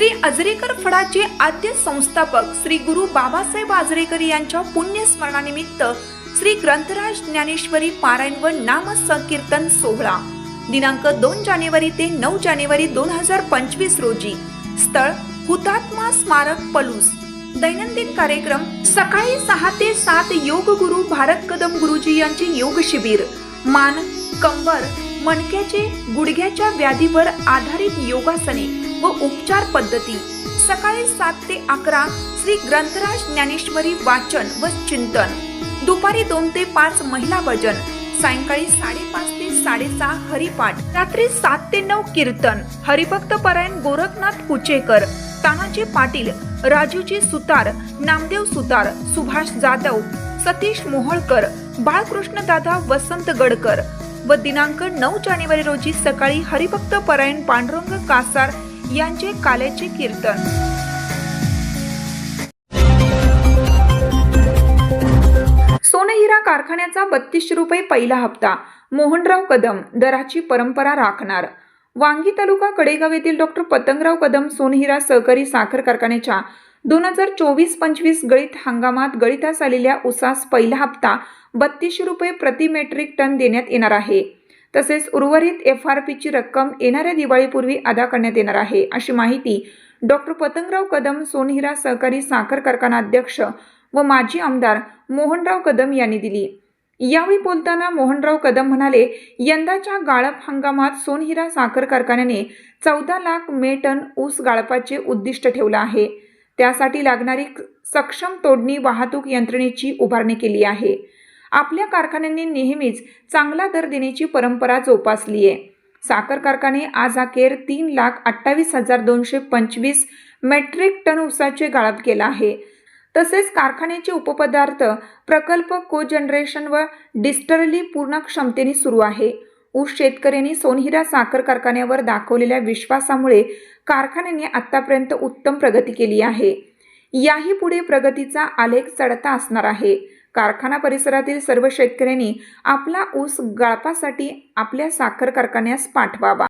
श्री अजरेकर फडाचे आद्य संस्थापक श्री गुरु बाबासाहेब आजरेकर यांच्या पुण्यस्मरणानिमित्त श्री ग्रंथराज ज्ञानेश्वरी पारायण व नाम संकीर्तन सोहळा. दिनांक दोन जानेवारी ते नऊ जानेवारी दोन हजार पंचवीस रोजी. स्थळ हुतात्मा स्मारक पलूस. दैनंदिन कार्यक्रम सकाळी सहा ते सात योग गुरु भारत कदम गुरुजी यांचे योग शिबिर. मान कंबर मणक्याचे गुडघ्याच्या व्याधीवर आधारित योगासने व उपचार पद्धती. सकाळी सात ते अकरा श्री ग्रंथराज ज्ञानेश्वरी वाचन व चिंतन. दुपारी दोन ते पाच महिला भजन. सायंकाळी साडेपाच ते साडेसहा हरिपाठ. रात्री सात ते नऊ कीर्तन. हरिभक्त परायण गोरखनाथ कुचेकर. तानाजी पाटील राजूजी सुतार नामदेव सुतार सुभाष जाधव सतीश मोहोळकर बाळकृष्ण दादा वसंत गडकर. व दिनांक नऊ जानेवारी रोजी सकाळी हरिभक्त परायण पांडुरंग कासार यांचे काल्याचे कीर्तन. सोनहिरा कारखान्याचा बत्तीसशे रुपये पहिला हप्ता. मोहनराव कदम दराची परंपरा राखणार. वांगी तालुका कडेगाव येथील डॉक्टर पतंगराव कदम सोनहिरा सहकारी साखर कारखान्याच्या दोन हजार चोवीस पंचवीस गळीत हंगामात गळीतास आलेल्या उसास पहिला हप्ता बत्तीसशे रुपये प्रति मेट्रिक टन देण्यात येणार आहे. तसेच उर्वरित एफ आर पीची रक्कम येणाऱ्या दिवाळीपूर्वी अदा करण्यात येणार आहे अशी माहिती डॉक्टर पतंगराव कदम सोनहिरा सहकारी साखर कारखाना अध्यक्ष व माजी आमदार मोहनराव कदम यांनी दिली. यावेळी बोलताना मोहनराव कदम म्हणाले यंदाच्या गाळप हंगामात सोनहिरा साखर कारखान्याने चौदा लाख मे टन ऊस गाळपाचे उद्दिष्ट ठेवलं आहे. त्यासाठी लागणारी सक्षम तोडणी वाहतूक यंत्रणेची उभारणी केली आहे. आपल्या कारखान्यांनी नेहमीच चांगला दर देण्याची परंपरा जोपासली आहे. साखर कारखाने आज अखेर तीन लाख अठ्ठावीस हजार दोनशे पंचवीस मेट्रिक टन ऊसाचे गाळप केला आहे. तसेच कारखान्याचे उपपदार्थ प्रकल्प को जनरेशन व डिस्टरली पूर्ण क्षमतेने सुरू आहे. ऊस शेतकऱ्यांनी सोनहिरा साखर कारखान्यावर दाखवलेल्या विश्वासामुळे कारखान्याने आतापर्यंत उत्तम प्रगती केली आहे. याही पुढे प्रगतीचा आलेख चढता असणार आहे. कारखाना परिसरातील सर्व शेतकऱ्यांनी आपला ऊस गाळपासाठी आपल्या साखर कारखान्यास पाठवावा.